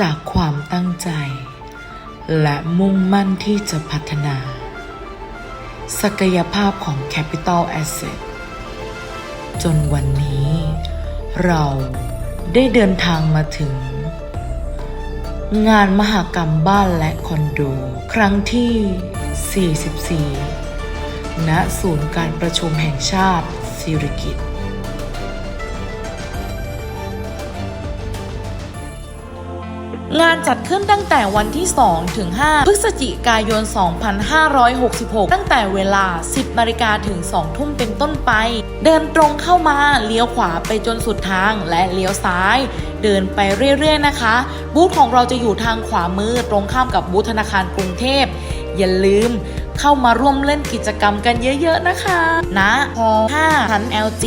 จากความตั้งใจ และมุ่งมั่นที่จะพัฒนา ศักยภาพของ Capital Asset จนวันนี้ เราได้เดินทางมาถึง งานมหกรรมบ้านและคอนโด ครั้งที่ 44 ณ ศูนย์การประชุมแห่งชาติสิริกิติ์ งานจัดขึ้นตั้งแต่วันที่ 2 ถึง 5 พฤศจิกายน 2566 ตั้งแต่เวลา 10นาฬิกาถึง 2 ทุ่มเป็นต้นไป เดินตรงเข้ามาเลี้ยวขวาไปจนสุดทางและเลี้ยวซ้าย เดินไปเรื่อยๆนะคะ บูธของเราจะอยู่ทางขวามือตรงข้ามกับบูธธนาคารกรุงเทพ อย่าลืมเข้ามาร่วมเล่นกิจกรรมกันเยอะๆนะคะณพ5ชั้น LG